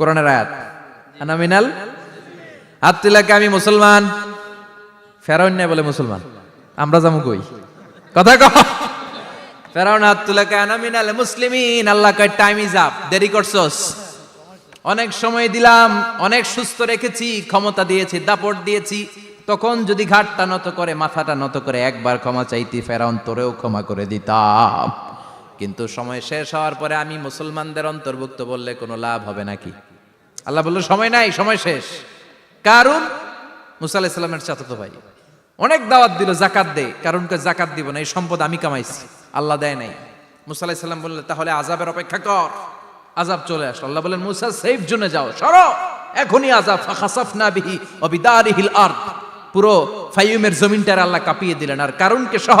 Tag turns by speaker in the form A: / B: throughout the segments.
A: কোরআনের আয়াত। আনামিনাল হাত তুলাকে আমি মুসলমান, ফেরাউন নাই বলে মুসলমান। আমরা যাব কই? কথা কহ ফেরাউন হাত তুলাকে আনামিনাল মুসলিমিন, আল্লাহ কয় টাইম ইজ আপ দেরি করছস। অনেক সময় দিলাম, অনেক সুস্থ রেখেছি, ক্ষমতা দিয়েছি, দাপট দিয়েছি। তখন যদি ঘাটটা নত করে, মাথাটা নত করে, একবার ক্ষমা চাইতি ফেরাউন, তোরেও ক্ষমা করে দিতাম। কিন্তু সময় শেষ হওয়ার পরে আমি মুসলমানদের অন্তর্ভুক্ত বললে কোনো লাভ হবে নাকি? আল্লাহ বলল, সময় নাই, সময় শেষ। কারণ মুসা আলাহিসাল্লামের চাচাতো ভাই, অনেক দাওয়াত দিল জাকাত দে। কারণকে জাকাত দিব না, এই সম্পদ আমি কামাইছি, আল্লাহ দেয় নাই। মুসা আলাহিসাল্লাম বললেন তাহলে আজাবের অপেক্ষা কর আজাব চলে আসলো। আল্লাহ বলেন মুসা সেফ জোনে যাও, সরো, এখনই আজাব ফাখাসাফ না বিহি অবিদারিহিল আর পুরো ফাইমের জমিনটার আল্লাহ কাঁপিয়ে দিলেন। আর কারণকে সহ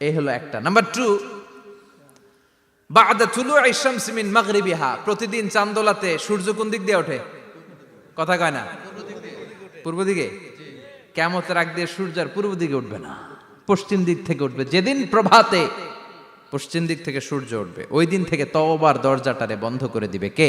A: এই হলো একটা। নাম্বার টু বাদা তুলু ইশামস মিন মাগরিবিহা। প্রতিদিন চান্দোলাতে সূর্য কোন দিক দিয়ে ওঠে? কথা কয় না? পূর্ব দিকে? কেমতের আগ দিয়ে সূর্য আর পূর্ব দিকে উঠবে না। পশ্চিম দিক থেকে উঠবে। যেদিন প্রভাতে পশ্চিম দিক থেকে সূর্য উঠবে, ওই দিন থেকে তওবার দরজাটারে বন্ধ করে দিবে কে?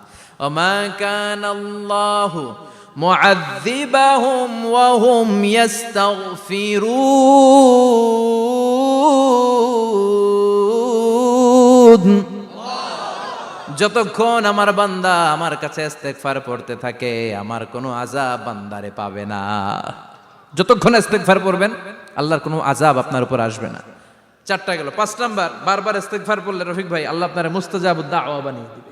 A: যতক্ষণ আমার বান্দা আমার কাছে ইস্তেগফার পড়তে থাকে, আমার কোনো আযাব বান্দারে পাবে না। যতক্ষণ ইস্তেগফার পড়বেন, আল্লাহর কোনো আযাব আপনার উপর আসবে না। চারটা গেল। পাঁচ নাম্বার, বারবার ইস্তেগফার পড়লে রফিক ভাই, আল্লাহ আপনার মুস্তাজাবুদ দাওয়া বানিয়ে দিবে।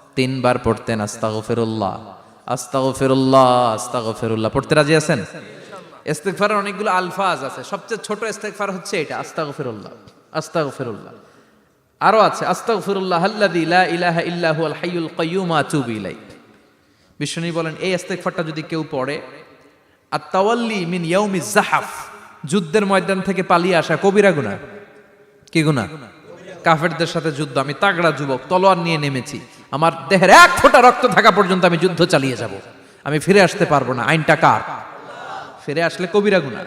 A: তিনবার পড়তেন আস্তাগফিরুল্লাহ। আস্তাগফিরুল্লাহ আস্তাগফিরুল্লাহ। পড়তে রাজি আছেন? ইস্তেগফারের অনেকগুলো আলফাজ আছে। সবচেয়ে ছোট ইস্তেগফার হচ্ছে এটা, আস্তাগফিরুল্লাহ আস্তাগফিরুল্লাহ। আরও আছে, আস্তাগফিরুল্লাহ আল্লাযী লা ইলাহা ইল্লা হুয়াল হাইয়ুল কাইয়্যুম আতুবু ইলাইহি। বিশ্বনী বলেন, এই ইস্তেগফারটা যদি কেউ পড়ে আর তাওয়াল্লি মিন ইয়াউমিজ জাহাফ যুদ্ধের ময়দান থেকে পালিয়ে আসা কবিরা গুনাহ। কি গুনাহ? কাফেরদের সাথে যুদ্ধ। আমি তাগড়া যুবক, তলোয়ার নিয়ে নেমেছি। আমার দেহের এক ফোঁটা রক্ত থাকা পর্যন্ত আমি যুদ্ধ চালিয়ে যাব। আমি ফিরে আসতে পারব না। আইনটা কার? ফিরে আসলে কবিরা গুনাহ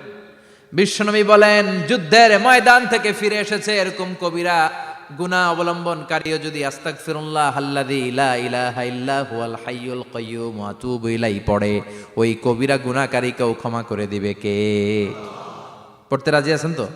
A: বিশ্বনবী বলেন, যুদ্ধের ময়দান থেকে ফিরে এসেছে এরকম কবিরা গুনাহ অবলম্বনকারীও যদি আস্তাগফিরুল্লাহ আল্লাযী লা ইলাহা ইল্লা হুয়াল হাইয়ুল কাইয়্যুম ওয়া আতুবু ইলাইহি পড়ে, ওই কবিরা গুনাহকারীকেও ক্ষমা করে দিবে কে? পড়তে রাজি আছেন তো?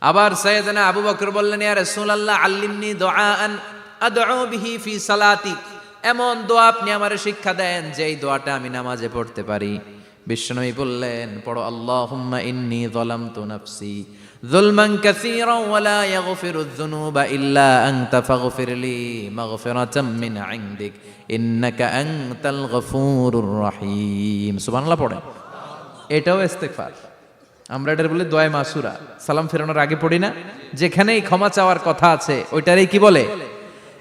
A: আবার সৈয়দনা আবু বকর বললেন, ইয়া রাসূলুল্লাহ, আল্লিমনি দুআআন আদউ বিহি ফি সালাতি। এমন দোয়া আপনি আমারে শিক্ষা দেন যেই দোয়াটা আমি নামাজে পড়তে পারি। বিশ্বনবী বললেন, পড়ো, আল্লাহুম্মা ইন্নী যালামতু নাফসি যুলমান কাসীরা ওয়া লা ইয়াগফিরু যুনুবা ইল্লা আনতা ফাগফির লি মাগফিরাতাম মিন ইনদিক। ইন্নাকা আনতাল গফুরুর রহিম। সুবহানাল্লাহ পড়ে। এটাও ইস্তেগফার। আমরা এটার বলে দোয়া মাসুরা। সালাম ফেরানোর আগে পড়ি না। যেখানেই ক্ষমা চাওয়ার কথা আছে, ওইটারই কি বলে?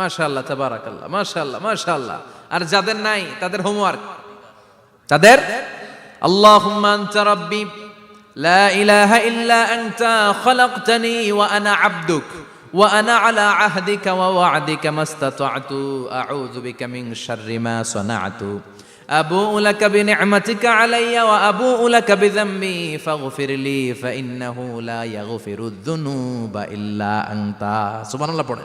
A: মাশাল্লাহ তাবারাকাল্লাহ মাশাল্লাহ মাশাল্লাহ আর যাদের নাই, তাদের হোমওয়ার্ক তাদের? আল্লাহুম্মা আনতা রাব্বি, লা ইলাহা ইল্লা আনতা, খলাকতানি ওয়া আনা আবদুক, ওয়া আনা আলা আহদিকা ওয়া ওয়া'দিকা মাস্তাতা'তু, আউযু বিকা মিন শাররি মা সানা'তু। আবুউ লাকা বিনি'মাতিকা আলাইয়া ওয়া আবুউ লাকা বিযামবি, ফাগফির লি ফাইন্নাহু লা ইয়াগফিরুয যুনুবা ইল্লা আনতা। সুবহানাল্লাহ পড়ে